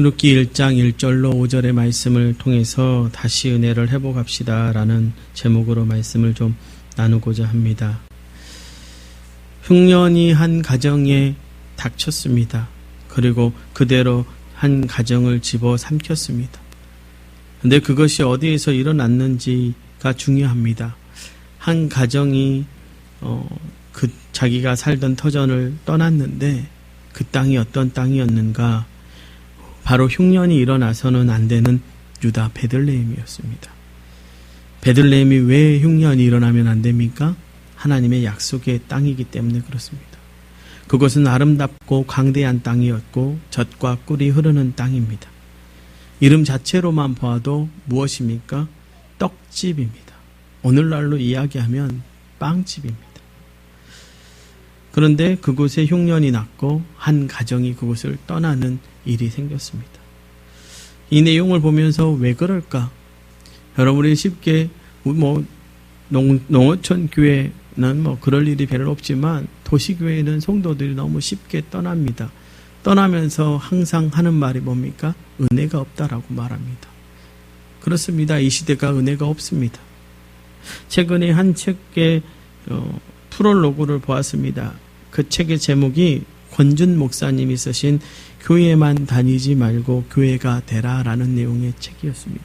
누기 1장 1절로 5절의 말씀을 통해서 다시 은혜를 회복합시다 라는 제목으로 말씀을 좀 나누고자 합니다. 흉년이 한 가정에 닥쳤습니다. 그리고 그대로 한 가정을 집어 삼켰습니다. 근데 그것이 어디에서 일어났는지가 중요합니다. 한 가정이 어, 그 자기가 살던 터전을 떠났는데 그 땅이 어떤 땅이었는가 바로 흉년이 일어나서는 안 되는 유다 베들레헴이었습니다. 베들레헴이 왜 흉년이 일어나면 안 됩니까? 하나님의 약속의 땅이기 때문에 그렇습니다. 그것은 아름답고 광대한 땅이었고 젖과 꿀이 흐르는 땅입니다. 이름 자체로만 보아도 무엇입니까? 떡집입니다. 오늘날로 이야기하면 빵집입니다. 그런데 그곳에 흉년이 났고 한 가정이 그곳을 떠나는 일이 생겼습니다. 이 내용을 보면서 왜 그럴까? 여러분이 쉽게 뭐 농, 농어촌 교회는 뭐 그럴 일이 별로 없지만 도시교회는 성도들이 너무 쉽게 떠납니다. 떠나면서 항상 하는 말이 뭡니까? 은혜가 없다라고 말합니다. 그렇습니다. 이 시대가 은혜가 없습니다. 최근에 한 책의 어, 프롤로그를 보았습니다. 그 책의 제목이 권준 목사님이 쓰신 교회만 다니지 말고 교회가 되라 라는 내용의 책이었습니다.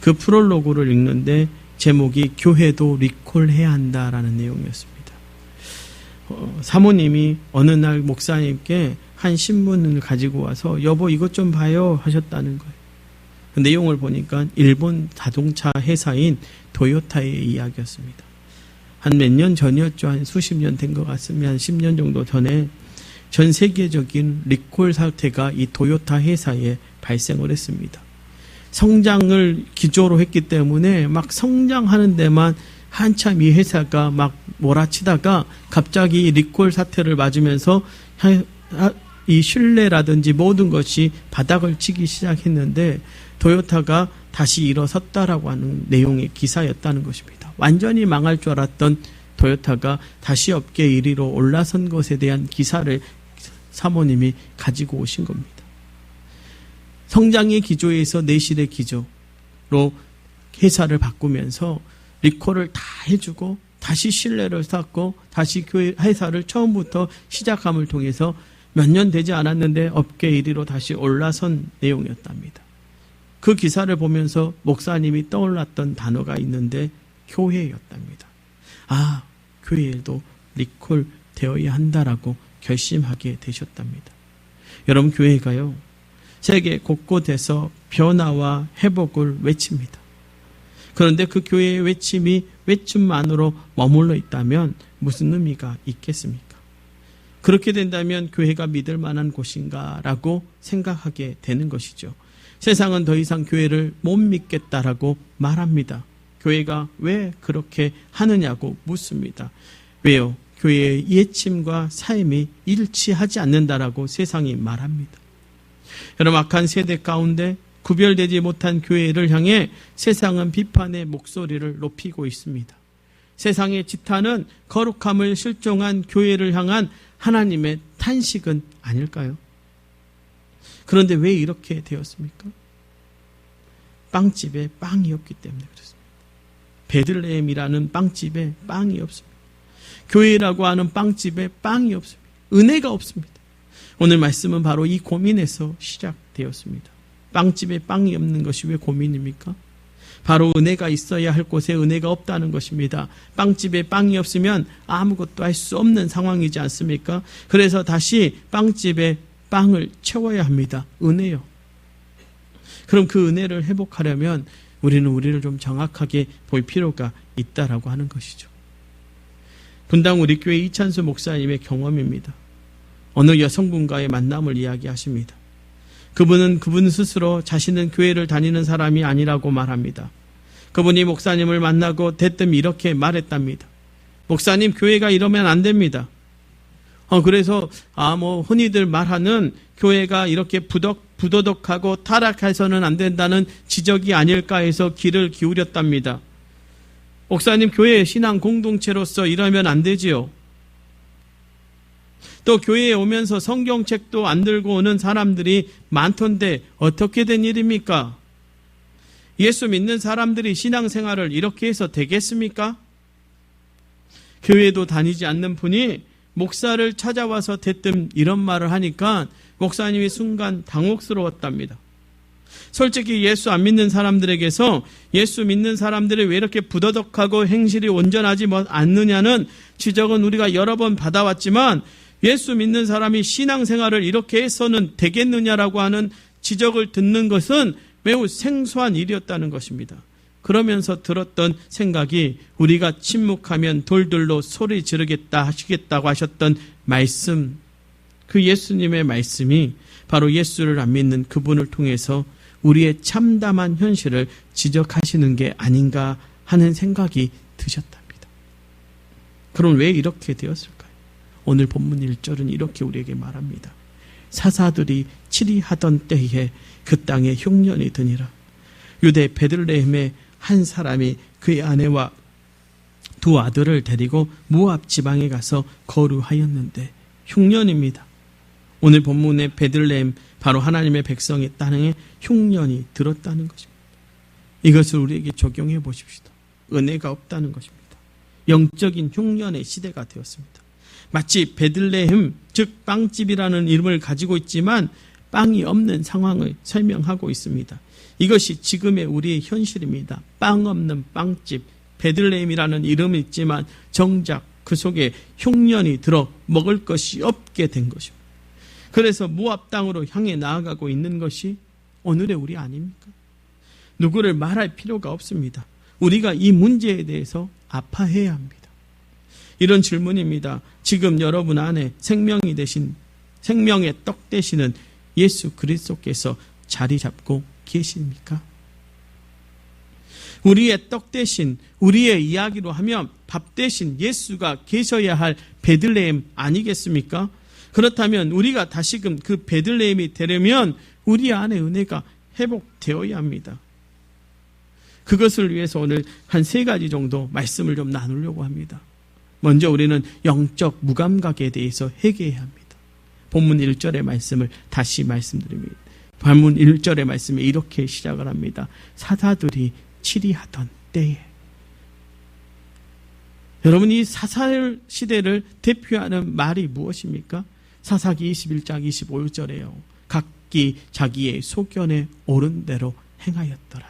그 프롤로그를 읽는데 제목이 교회도 리콜해야 한다 라는 내용이었습니다. 어, 사모님이 어느 날 목사님께 한 신문을 가지고 와서 여보 이것 좀 봐요 하셨다는 거예요. 그 내용을 보니까 일본 자동차 회사인 도요타의 이야기였습니다. 한 몇 년 전이었죠. 한 수십 년 된 것 같습니다. 한 10년 정도 전에 전 세계적인 리콜 사태가 이 도요타 회사에 발생을 했습니다. 성장을 기조로 했기 때문에 막 성장하는 데만 한참 이 회사가 막 몰아치다가 갑자기 리콜 사태를 맞으면서 이 신뢰라든지 모든 것이 바닥을 치기 시작했는데 도요타가 다시 일어섰다라고 하는 내용의 기사였다는 것입니다. 완전히 망할 줄 알았던 도요타가 다시 업계 1위로 올라선 것에 대한 기사를 사모님이 가지고 오신 겁니다. 성장의 기조에서 내실의 기조로 회사를 바꾸면서 리콜을 다 해주고 다시 신뢰를 쌓고 다시 교회 회사를 처음부터 시작함을 통해서 몇 년 되지 않았는데 업계 1위로 다시 올라선 내용이었답니다. 그 기사를 보면서 목사님이 떠올랐던 단어가 있는데 교회였답니다. 아, 교회에도 리콜 되어야 한다라고 결심하게 되셨답니다. 여러분 교회가요. 세계 곳곳에서 변화와 회복을 외칩니다. 그런데 그 교회의 외침이 외침만으로 머물러 있다면 무슨 의미가 있겠습니까? 그렇게 된다면 교회가 믿을 만한 곳인가라고 생각하게 되는 것이죠. 세상은 더 이상 교회를 못 믿겠다라고 말합니다. 교회가 왜 그렇게 하느냐고 묻습니다. 왜요? 교회의 예침과 삶이 일치하지 않는다라고 세상이 말합니다. 여러분 악한 세대 가운데 구별되지 못한 교회를 향해 세상은 비판의 목소리를 높이고 있습니다. 세상의 지탄은 거룩함을 실종한 교회를 향한 하나님의 탄식은 아닐까요? 그런데 왜 이렇게 되었습니까? 빵집에 빵이 없기 때문에 그렇습니다. 베들레헴이라는 빵집에 빵이 없습니다. 교회라고 하는 빵집에 빵이 없습니다. 은혜가 없습니다. 오늘 말씀은 바로 이 고민에서 시작되었습니다. 빵집에 빵이 없는 것이 왜 고민입니까? 바로 은혜가 있어야 할 곳에 은혜가 없다는 것입니다. 빵집에 빵이 없으면 아무것도 할 수 없는 상황이지 않습니까? 그래서 다시 빵집에 빵을 채워야 합니다. 은혜요. 그럼 그 은혜를 회복하려면 우리는 우리를 좀 정확하게 볼 필요가 있다라고 하는 것이죠. 분당 우리 교회 이찬수 목사님의 경험입니다. 어느 여성분과의 만남을 이야기하십니다. 그분은 그분 스스로 자신은 교회를 다니는 사람이 아니라고 말합니다. 그분이 목사님을 만나고 대뜸 이렇게 말했답니다. 목사님 교회가 이러면 안 됩니다. 어, 그래서 아 뭐 흔히들 말하는 교회가 이렇게 부덕 부도덕하고 타락해서는 안 된다는 지적이 아닐까 해서 귀를 기울였답니다. 목사님 교회 신앙 공동체로서 이러면 안 되지요. 또 교회에 오면서 성경책도 안 들고 오는 사람들이 많던데 어떻게 된 일입니까? 예수 믿는 사람들이 신앙생활을 이렇게 해서 되겠습니까? 교회도 다니지 않는 분이 목사를 찾아와서 대뜸 이런 말을 하니까 목사님이 순간 당혹스러웠답니다. 솔직히 예수 안 믿는 사람들에게서 예수 믿는 사람들이 왜 이렇게 부도덕하고 행실이 온전하지 뭐 않느냐는 지적은 우리가 여러 번 받아왔지만 예수 믿는 사람이 신앙생활을 이렇게 해서는 되겠느냐라고 하는 지적을 듣는 것은 매우 생소한 일이었다는 것입니다. 그러면서 들었던 생각이 우리가 침묵하면 돌들로 소리 지르겠다 하시겠다고 하셨던 말씀, 그 예수님의 말씀이 바로 예수를 안 믿는 그분을 통해서 우리의 참담한 현실을 지적하시는 게 아닌가 하는 생각이 드셨답니다. 그럼 왜 이렇게 되었을까요? 오늘 본문 1절은 이렇게 우리에게 말합니다. 사사들이 치리하던 때에 그 땅에 흉년이 드니라. 유대 베들레헴의 한 사람이 그의 아내와 두 아들을 데리고 모압 지방에 가서 거류하였는데 흉년입니다. 오늘 본문의 베들레헴 바로 하나님의 백성의 땅에 흉년이 들었다는 것입니다. 이것을 우리에게 적용해 보십시오. 은혜가 없다는 것입니다. 영적인 흉년의 시대가 되었습니다. 마치 베들레헴 즉 빵집이라는 이름을 가지고 있지만 빵이 없는 상황을 설명하고 있습니다. 이것이 지금의 우리의 현실입니다. 빵 없는 빵집 베들레헴이라는 이름이 있지만 정작 그 속에 흉년이 들어 먹을 것이 없게 된 것입니다. 그래서 모압 땅으로 향해 나아가고 있는 것이 오늘의 우리 아닙니까? 누구를 말할 필요가 없습니다. 우리가 이 문제에 대해서 아파해야 합니다. 이런 질문입니다. 지금 여러분 안에 생명이 되신 생명의 떡 되시는 예수 그리스도께서 자리 잡고 계십니까? 우리의 떡 대신 우리의 이야기로 하면 밥 대신 예수가 계셔야 할 베들레헴 아니겠습니까? 그렇다면 우리가 다시금 그 베들레헴이 되려면 우리 안에 은혜가 회복되어야 합니다. 그것을 위해서 오늘 한 세 가지 정도 말씀을 좀 나누려고 합니다. 먼저 우리는 영적 무감각에 대해서 회개해야 합니다. 본문 1절의 말씀을 다시 말씀드립니다. 본문 1절의 말씀에 이렇게 시작을 합니다. 사사들이 치리하던 때에 여러분 이 사사 시대를 대표하는 말이 무엇입니까? 사사기 21장 25절에요. 각기 자기의 소견에 옳은 대로 행하였더라.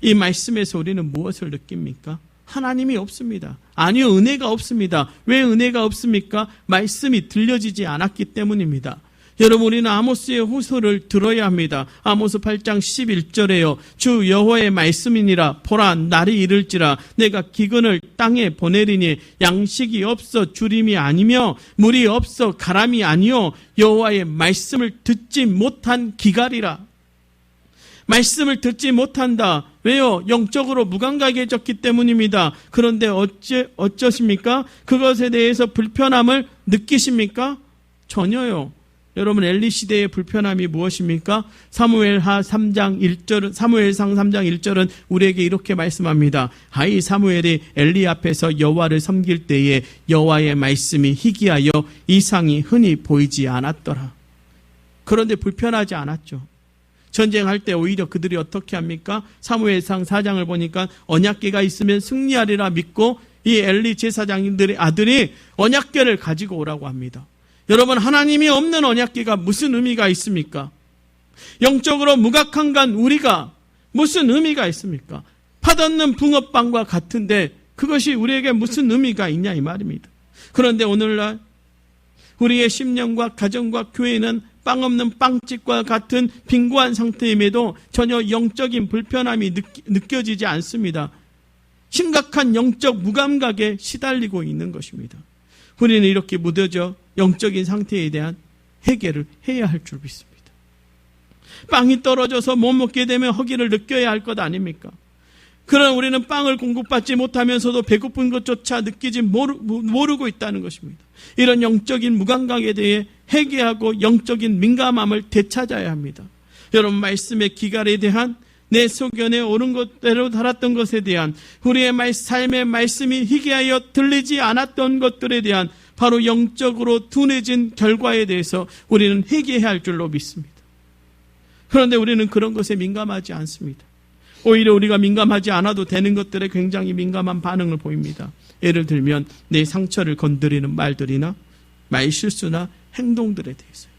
이 말씀에서 우리는 무엇을 느낍니까? 하나님이 없습니다. 아니요, 은혜가 없습니다. 왜 은혜가 없습니까? 말씀이 들려지지 않았기 때문입니다. 여러분 우리는 아모스의 호소를 들어야 합니다. 아모스 8장 11절에요. 주 여호와의 말씀이니라 보라 날이 이를지라 내가 기근을 땅에 보내리니 양식이 없어 주림이 아니며 물이 없어 가람이 아니요 여호와의 말씀을 듣지 못한 기갈이라. 말씀을 듣지 못한다. 왜요? 영적으로 무감각해졌기 때문입니다. 그런데 어째, 어쩌십니까? 그것에 대해서 불편함을 느끼십니까? 전혀요. 여러분 엘리 시대의 불편함이 무엇입니까? 사무엘하 3장 1절은 사무엘상 3장 1절은 우리에게 이렇게 말씀합니다. 하이 사무엘이 엘리 앞에서 여호와를 섬길 때에 여호와의 말씀이 희귀하여 이상이 흔히 보이지 않았더라. 그런데 불편하지 않았죠. 전쟁할 때 오히려 그들이 어떻게 합니까? 사무엘상 4장을 보니까 언약계가 있으면 승리하리라 믿고 이 엘리 제사장들의 아들이 언약계를 가지고 오라고 합니다. 여러분 하나님이 없는 언약계가 무슨 의미가 있습니까? 영적으로 무각한 간 우리가 무슨 의미가 있습니까? 파닫는 붕어빵과 같은데 그것이 우리에게 무슨 의미가 있냐 이 말입니다. 그런데 오늘날 우리의 심령과 가정과 교회는 빵 없는 빵집과 같은 빈고한 상태임에도 전혀 영적인 불편함이 느껴지지 않습니다. 심각한 영적 무감각에 시달리고 있는 것입니다. 우리는 이렇게 무뎌져 영적인 상태에 대한 해결을 해야 할 줄 믿습니다. 빵이 떨어져서 못 먹게 되면 허기를 느껴야 할 것 아닙니까? 그러나 우리는 빵을 공급받지 못하면서도 배고픈 것조차 느끼지 모르, 고 있다는 것입니다. 이런 영적인 무감각에 대해 회개하고 영적인 민감함을 되찾아야 합니다. 여러분 말씀의 기갈에 대한 내 소견에 옳은 것대로 달았던 것에 대한 우리의 말, 삶의 말씀이 희귀하여 들리지 않았던 것들에 대한 바로 영적으로 둔해진 결과에 대해서 우리는 회개해야 할 줄로 믿습니다. 그런데 우리는 그런 것에 민감하지 않습니다. 오히려 우리가 민감하지 않아도 되는 것들에 굉장히 민감한 반응을 보입니다. 예를 들면 내 상처를 건드리는 말들이나 말실수나 행동들에 대해서요.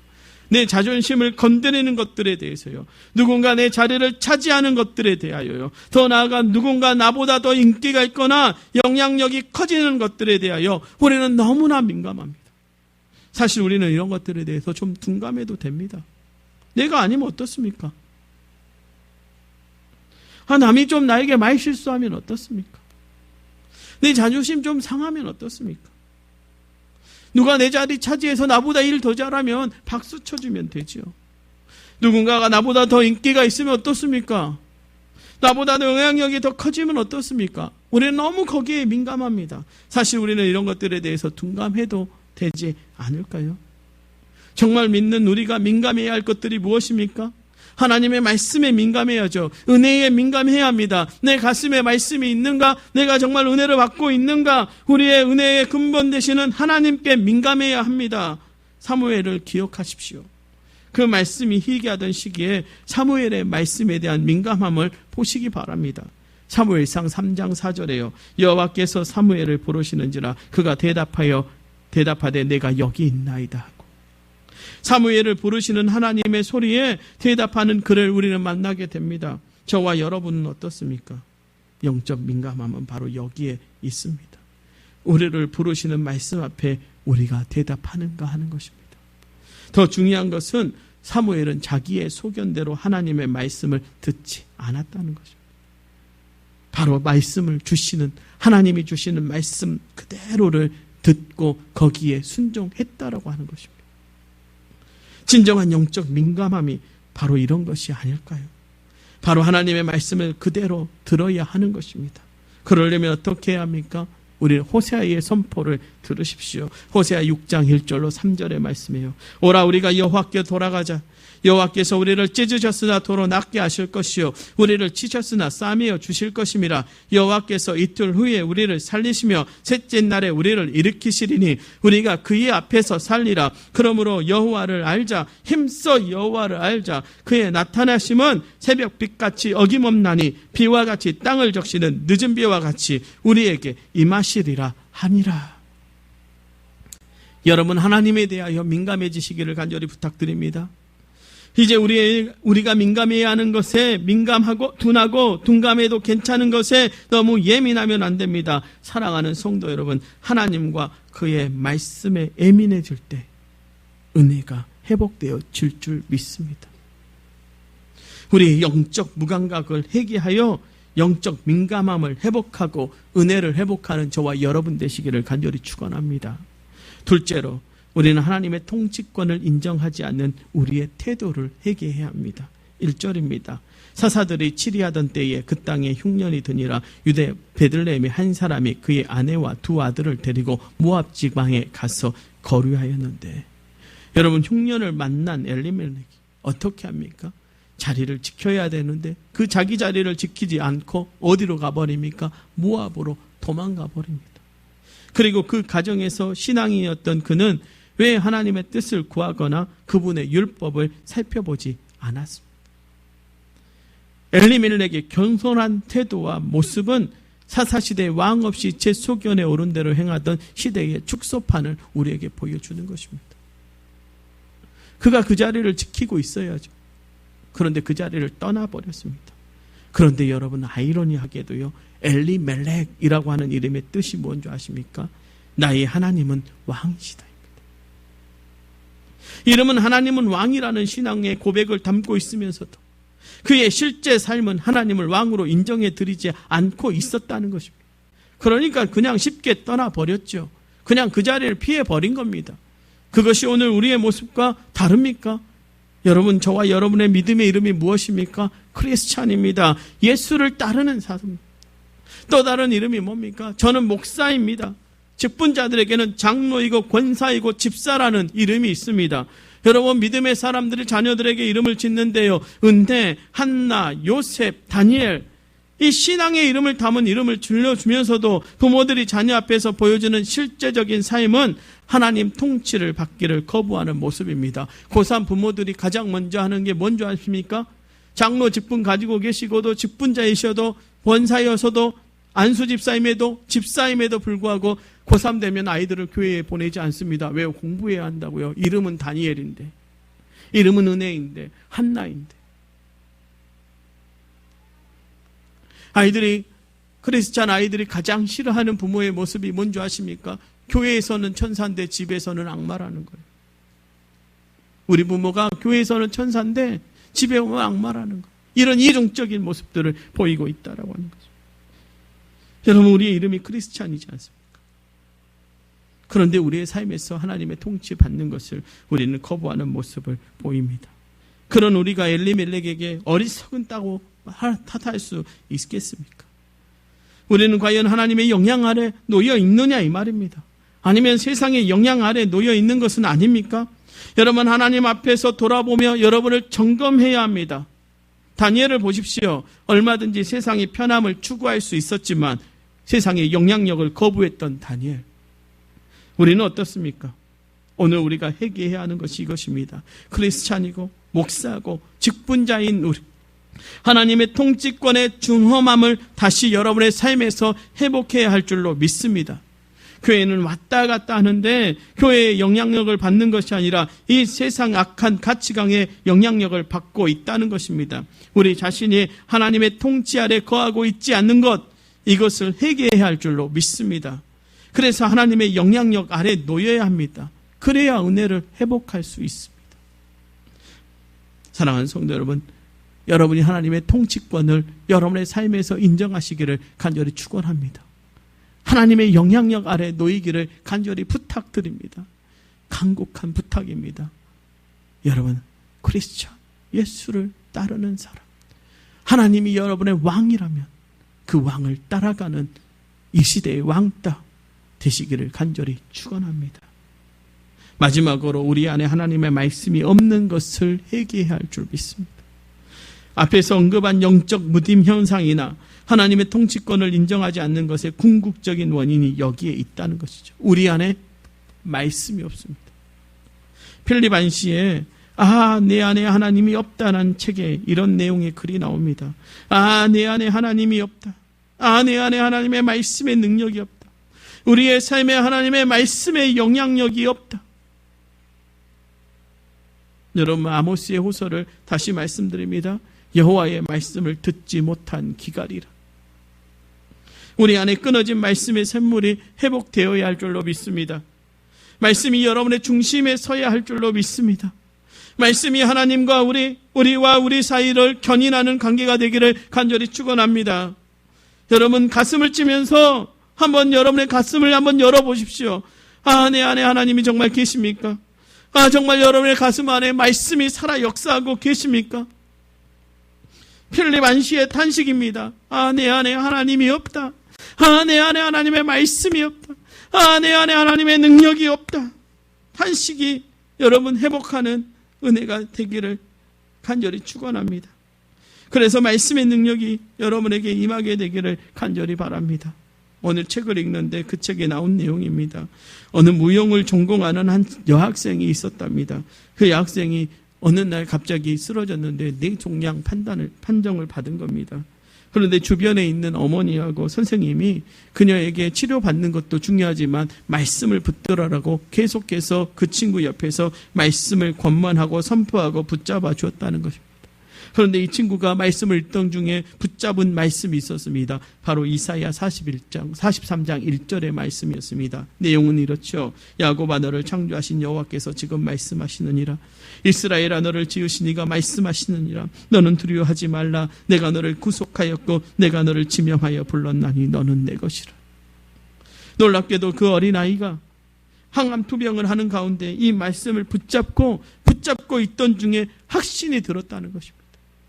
내 자존심을 건드리는 것들에 대해서요. 누군가 내 자리를 차지하는 것들에 대하여요. 더 나아가 누군가 나보다 더 인기가 있거나 영향력이 커지는 것들에 대하여 우리는 너무나 민감합니다. 사실 우리는 이런 것들에 대해서 좀 둔감해도 됩니다. 내가 아니면 어떻습니까? 아, 남이 좀 나에게 말 실수하면 어떻습니까? 내 자존심 좀 상하면 어떻습니까? 누가 내 자리 차지해서 나보다 일 더 잘하면 박수 쳐주면 되지요. 누군가가 나보다 더 인기가 있으면 어떻습니까? 나보다 더 영향력이 더 커지면 어떻습니까? 우리는 너무 거기에 민감합니다. 사실 우리는 이런 것들에 대해서 둔감해도 되지 않을까요? 정말 믿는 우리가 민감해야 할 것들이 무엇입니까? 하나님의 말씀에 민감해야죠. 은혜에 민감해야 합니다. 내 가슴에 말씀이 있는가? 내가 정말 은혜를 받고 있는가? 우리의 은혜의 근본 되시는 하나님께 민감해야 합니다. 사무엘을 기억하십시오. 그 말씀이 희귀하던 시기에 사무엘의 말씀에 대한 민감함을 보시기 바랍니다. 사무엘상 3장 4절에요. 여호와께서 사무엘을 부르시는지라 그가 대답하여 대답하되 내가 여기 있나이다. 사무엘을 부르시는 하나님의 소리에 대답하는 그를 우리는 만나게 됩니다. 저와 여러분은 어떻습니까? 영적 민감함은 바로 여기에 있습니다. 우리를 부르시는 말씀 앞에 우리가 대답하는가 하는 것입니다. 더 중요한 것은 사무엘은 자기의 소견대로 하나님의 말씀을 듣지 않았다는 것입니다. 바로 말씀을 주시는 하나님이 주시는 말씀 그대로를 듣고 거기에 순종했다라고 하는 것입니다. 진정한 영적 민감함이 바로 이런 것이 아닐까요? 바로 하나님의 말씀을 그대로 들어야 하는 것입니다. 그러려면 어떻게 해야 합니까? 우리 호세아의 선포를 들으십시오. 호세아 6장 1절로 3절의 말씀이에요. 오라 우리가 여호와께 돌아가자. 여호와께서 우리를 찢으셨으나 도로 낫게 하실 것이요. 우리를 치셨으나 싸매어 주실 것임이라. 여호와께서 이틀 후에 우리를 살리시며 셋째 날에 우리를 일으키시리니 우리가 그의 앞에서 살리라. 그러므로 여호와를 알자. 힘써 여호와를 알자. 그의 나타나심은 새벽빛같이 어김없나니 비와 같이 땅을 적시는 늦은 비와 같이 우리에게 임하시리라 하니라. 여러분 하나님에 대하여 민감해지시기를 간절히 부탁드립니다. 이제 우리, 우리가 민감해야 하는 것에 민감하고 둔하고 둔감해도 괜찮은 것에 너무 예민하면 안 됩니다. 사랑하는 성도 여러분, 하나님과 그의 말씀에 예민해질 때 은혜가 회복되어 질 줄 믿습니다. 우리 영적 무감각을 회개하여 영적 민감함을 회복하고 은혜를 회복하는 저와 여러분 되시기를 간절히 축원합니다. 둘째로 우리는 하나님의 통치권을 인정하지 않는 우리의 태도를 회개해야 합니다. 1절입니다. 사사들이 치리하던 때에 그 땅에 흉년이 드니라 유대 베들레헴의 한 사람이 그의 아내와 두 아들을 데리고 모압 지방에 가서 거류하였는데 여러분 흉년을 만난 엘리멜렉이 어떻게 합니까? 자리를 지켜야 되는데 그 자기 자리를 지키지 않고 어디로 가버립니까? 모압으로 도망가 버립니다. 그리고 그 가정에서 신앙이었던 그는 왜 하나님의 뜻을 구하거나 그분의 율법을 살펴보지 않았습니다. 엘리멜렉의 겸손한 태도와 모습은 사사시대 왕 없이 제 소견에 오른 대로 행하던 시대의 축소판을 우리에게 보여주는 것입니다. 그가 그 자리를 지키고 있어야죠. 그런데 그 자리를 떠나버렸습니다. 그런데 여러분 아이러니하게도요. 엘리멜렉이라고 하는 이름의 뜻이 뭔지 아십니까? 나의 하나님은 왕이시다. 이름은 하나님은 왕이라는 신앙의 고백을 담고 있으면서도 그의 실제 삶은 하나님을 왕으로 인정해 드리지 않고 있었다는 것입니다. 그러니까 그냥 쉽게 떠나버렸죠. 그냥 그 자리를 피해 버린 겁니다. 그것이 오늘 우리의 모습과 다릅니까? 여러분, 저와 여러분의 믿음의 이름이 무엇입니까? 크리스찬입니다. 예수를 따르는 사람. 또 다른 이름이 뭡니까? 저는 목사입니다. 직분자들에게는 장로이고 권사이고 집사라는 이름이 있습니다. 여러분 믿음의 사람들이 자녀들에게 이름을 짓는데요. 은혜, 한나, 요셉, 다니엘 이 신앙의 이름을 담은 이름을 줄여주면서도 부모들이 자녀 앞에서 보여주는 실제적인 삶은 하나님 통치를 받기를 거부하는 모습입니다. 고3 부모들이 가장 먼저 하는 게 뭔지 아십니까? 장로 직분 가지고 계시고도 직분자이셔도 원사여서도 안수 집사임에도 집사임에도 불구하고 고3 되면 아이들을 교회에 보내지 않습니다. 왜 공부해야 한다고요? 이름은 다니엘인데. 이름은 은혜인데. 한나인데. 아이들이 크리스찬 아이들이 가장 싫어하는 부모의 모습이 뭔지 아십니까? 교회에서는 천사인데 집에서는 악마라는 거예요. 우리 부모가 교회에서는 천사인데 집에 오면 악마라는 거예요. 이런 이중적인 모습들을 보이고 있다라고 하는 거죠. 여러분 우리의 이름이 크리스찬이지 않습니까? 그런데 우리의 삶에서 하나님의 통치 받는 것을 우리는 거부하는 모습을 보입니다. 그런 우리가 엘리멜렉에게 어리석은 따고 탓할 수 있겠습니까? 우리는 과연 하나님의 영향 아래 놓여 있느냐 이 말입니다. 아니면 세상의 영향 아래 놓여 있는 것은 아닙니까? 여러분 하나님 앞에서 돌아보며 여러분을 점검해야 합니다. 다니엘을 보십시오. 얼마든지 세상의 편함을 추구할 수 있었지만 세상의 영향력을 거부했던 다니엘. 우리는 어떻습니까? 오늘 우리가 회개해야 하는 것이 이것입니다. 크리스찬이고 목사고 직분자인 우리 하나님의 통치권의 중험함을 다시 여러분의 삶에서 회복해야 할 줄로 믿습니다. 교회는 왔다 갔다 하는데 교회의 영향력을 받는 것이 아니라 이 세상 악한 가치관의 영향력을 받고 있다는 것입니다. 우리 자신이 하나님의 통치 아래 거하고 있지 않는 것, 이것을 회개해야 할 줄로 믿습니다. 그래서 하나님의 영향력 아래 놓여야 합니다. 그래야 은혜를 회복할 수 있습니다. 사랑하는 성도 여러분, 여러분이 하나님의 통치권을 여러분의 삶에서 인정하시기를 간절히 축원합니다. 하나님의 영향력 아래 놓이기를 간절히 부탁드립니다. 간곡한 부탁입니다. 여러분, 크리스천, 예수를 따르는 사람, 하나님이 여러분의 왕이라면 그 왕을 따라가는 이 시대의 왕따 되시기를 간절히 축원합니다. 마지막으로 우리 안에 하나님의 말씀이 없는 것을 회개해야 할 줄 믿습니다. 앞에서 언급한 영적 무딤 현상이나 하나님의 통치권을 인정하지 않는 것의 궁극적인 원인이 여기에 있다는 것이죠. 우리 안에 말씀이 없습니다. 필립 안시에 아, 내 안에 하나님이 없다는 책에 이런 내용의 글이 나옵니다. 아, 내 안에 하나님이 없다. 아, 내 안에 하나님의 말씀의 능력이 없다. 우리의 삶에 하나님의 말씀의 영향력이 없다. 여러분 아모스의 호소를 다시 말씀드립니다. 여호와의 말씀을 듣지 못한 기갈이라. 우리 안에 끊어진 말씀의 샘물이 회복되어야 할 줄로 믿습니다. 말씀이 여러분의 중심에 서야 할 줄로 믿습니다. 말씀이 하나님과 우리 우리와 우리 사이를 견인하는 관계가 되기를 간절히 축원합니다. 여러분 가슴을 찌면서 한번 여러분의 가슴을 한번 열어 보십시오. 아, 내 안에 하나님이 정말 계십니까? 아, 정말 여러분의 가슴 안에 말씀이 살아 역사하고 계십니까? 필립 안시의 탄식입니다. 아, 내 안에 하나님이 없다. 아, 내 안에 하나님의 말씀이 없다. 아, 내 안에 하나님의 능력이 없다. 탄식이 여러분 회복하는 은혜가 되기를 간절히 축원합니다. 그래서 말씀의 능력이 여러분에게 임하게 되기를 간절히 바랍니다. 오늘 책을 읽는데 그 책에 나온 내용입니다. 어느 무용을 전공하는 한 여학생이 있었답니다. 그 여학생이 어느 날 갑자기 쓰러졌는데 뇌종양 판단을 판정을 받은 겁니다. 그런데 주변에 있는 어머니하고 선생님이 그녀에게 치료받는 것도 중요하지만 말씀을 붙들어라고 계속해서 그 친구 옆에서 말씀을 권만하고 선포하고 붙잡아 주었다는 것입니다. 그런데 이 친구가 말씀을 읽던 중에 붙잡은 말씀이 있었습니다. 바로 이사야 41장, 43장 1절의 말씀이었습니다. 내용은 이렇죠. 야곱아 너를 창조하신 여호와께서 지금 말씀하시느니라. 이스라엘아 너를 지으신 이가 말씀하시느니라. 너는 두려워하지 말라. 내가 너를 구속하였고 내가 너를 지명하여 불렀나니 너는 내 것이라. 놀랍게도 그 어린아이가 항암 투병을 하는 가운데 이 말씀을 붙잡고 붙잡고 있던 중에 확신이 들었다는 것입니다.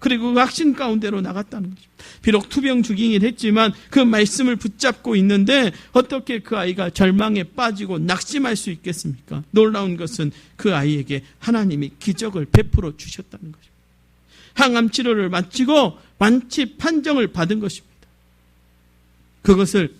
그리고 그 확신 가운데로 나갔다는 것입니다. 비록 투병 중이긴 했지만 그 말씀을 붙잡고 있는데 어떻게 그 아이가 절망에 빠지고 낙심할 수 있겠습니까? 놀라운 것은 그 아이에게 하나님이 기적을 베풀어 주셨다는 것입니다. 항암 치료를 마치고 완치 판정을 받은 것입니다. 그것을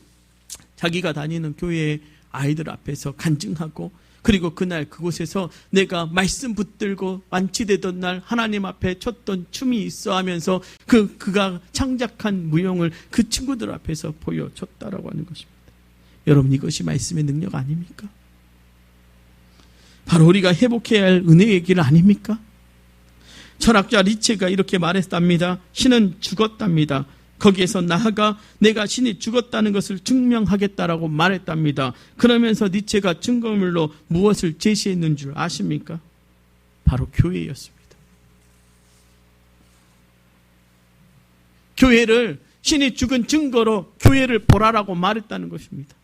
자기가 다니는 교회의 아이들 앞에서 간증하고 그리고 그날 그곳에서 내가 말씀 붙들고 완치되던 날 하나님 앞에 췄던 춤이 있어 하면서 그 그가 창작한 무용을 그 친구들 앞에서 보여줬다라고 하는 것입니다. 여러분 이것이 말씀의 능력 아닙니까? 바로 우리가 회복해야 할 은혜의 길 아닙니까? 철학자 리체가 이렇게 말했답니다. 신은 죽었답니다. 거기에서 나아가 내가 신이 죽었다는 것을 증명하겠다라고 말했답니다. 그러면서 니체가 증거물로 무엇을 제시했는 줄 아십니까? 바로 교회였습니다. 교회를 신이 죽은 증거로 교회를 보라라고 말했다는 것입니다.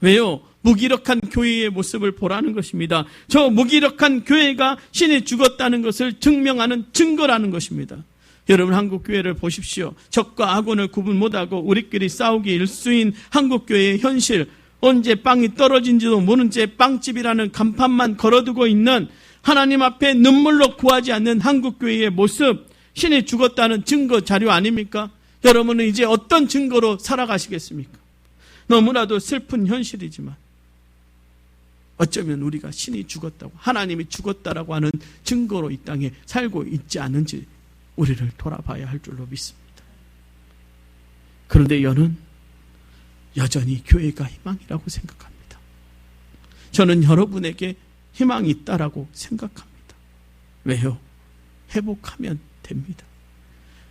왜요? 무기력한 교회의 모습을 보라는 것입니다. 저 무기력한 교회가 신이 죽었다는 것을 증명하는 증거라는 것입니다. 여러분 한국 교회를 보십시오. 적과 악원을 구분 못하고 우리끼리 싸우기 일수인 한국 교회의 현실. 언제 빵이 떨어진지도 모른 채 빵집이라는 간판만 걸어두고 있는 하나님 앞에 눈물로 구하지 않는 한국 교회의 모습. 신이 죽었다는 증거 자료 아닙니까? 여러분은 이제 어떤 증거로 살아가시겠습니까? 너무나도 슬픈 현실이지만 어쩌면 우리가 신이 죽었다고 하나님이 죽었다라고 하는 증거로 이 땅에 살고 있지 않은지 우리를 돌아봐야 할 줄로 믿습니다. 그런데 여는 여전히 교회가 희망이라고 생각합니다. 저는 여러분에게 희망이 있다라고 생각합니다. 왜요? 회복하면 됩니다.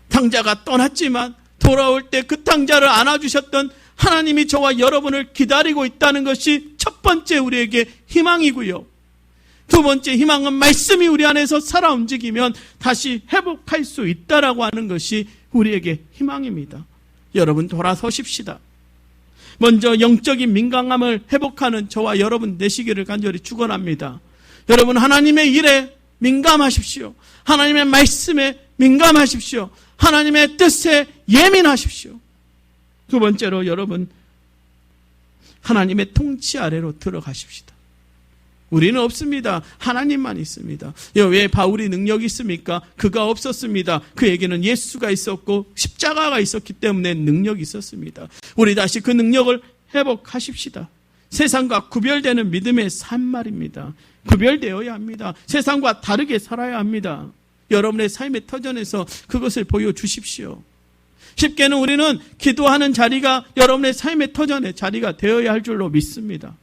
탕자가 떠났지만 돌아올 때그 탕자를 안아주셨던 하나님이 저와 여러분을 기다리고 있다는 것이 첫 번째 우리에게 희망이고요. 두 번째 희망은 말씀이 우리 안에서 살아 움직이면 다시 회복할 수 있다라고 하는 것이 우리에게 희망입니다. 여러분 돌아서십시다. 먼저 영적인 민감함을 회복하는 저와 여러분 되시기를 간절히 축원합니다. 여러분 하나님의 일에 민감하십시오. 하나님의 말씀에 민감하십시오. 하나님의 뜻에 예민하십시오. 두 번째로 여러분 하나님의 통치 아래로 들어가십시다. 우리는 없습니다. 하나님만 있습니다. 왜 바울이 능력이 있습니까? 그가 없었습니다. 그에게는 예수가 있었고 십자가가 있었기 때문에 능력이 있었습니다. 우리 다시 그 능력을 회복하십시다. 세상과 구별되는 믿음의 삶 말입니다. 구별되어야 합니다. 세상과 다르게 살아야 합니다. 여러분의 삶의 터전에서 그것을 보여주십시오. 쉽게는 우리는 기도하는 자리가 여러분의 삶의 터전의 자리가 되어야 할 줄로 믿습니다.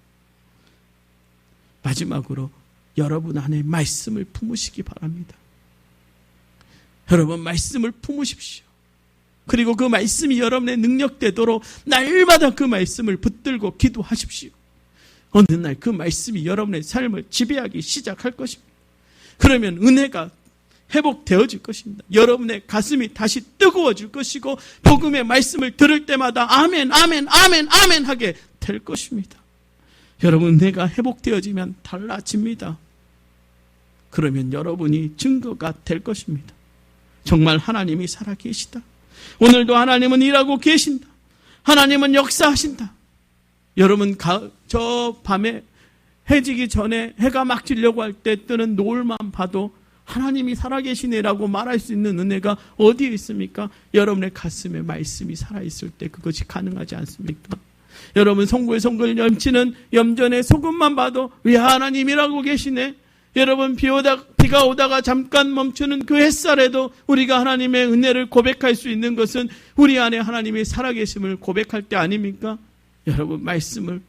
마지막으로 여러분 안에 말씀을 품으시기 바랍니다. 여러분 말씀을 품으십시오. 그리고 그 말씀이 여러분의 능력되도록 날마다 그 말씀을 붙들고 기도하십시오. 어느 날 그 말씀이 여러분의 삶을 지배하기 시작할 것입니다. 그러면 은혜가 회복되어질 것입니다. 여러분의 가슴이 다시 뜨거워질 것이고 복음의 말씀을 들을 때마다 아멘, 아멘, 아멘, 아멘 하게 될 것입니다. 여러분 내가 회복되어지면 달라집니다. 그러면 여러분이 증거가 될 것입니다. 정말 하나님이 살아계시다. 오늘도 하나님은 일하고 계신다. 하나님은 역사하신다. 여러분 저 밤에 해지기 전에 해가 막 지려고 할 때 뜨는 노을만 봐도 하나님이 살아계시네라고 말할 수 있는 은혜가 어디에 있습니까? 여러분의 가슴에 말씀이 살아있을 때 그것이 가능하지 않습니까? 여러분 송구의 송구를 넘치는 염전의 소금만 봐도 왜 하나님이라고 계시네? 여러분 비 오다 비가 오다가 잠깐 멈추는 그 햇살에도 우리가 하나님의 은혜를 고백할 수 있는 것은 우리 안에 하나님이 살아계심을 고백할 때 아닙니까? 여러분 말씀을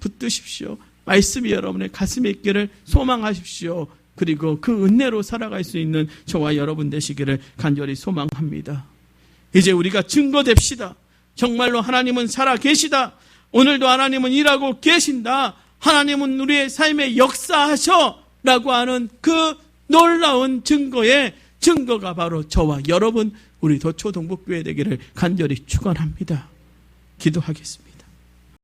붙드십시오. 말씀이 여러분의 가슴에 있기를 소망하십시오. 그리고 그 은혜로 살아갈 수 있는 저와 여러분 되시기를 간절히 소망합니다. 이제 우리가 증거됩시다. 정말로 하나님은 살아 계시다. 오늘도 하나님은 일하고 계신다. 하나님은 우리의 삶에 역사하셔. 라고 하는 그 놀라운 증거의 증거가 바로 저와 여러분, 우리 도초동북교회 되기를 간절히 축원합니다. 기도하겠습니다.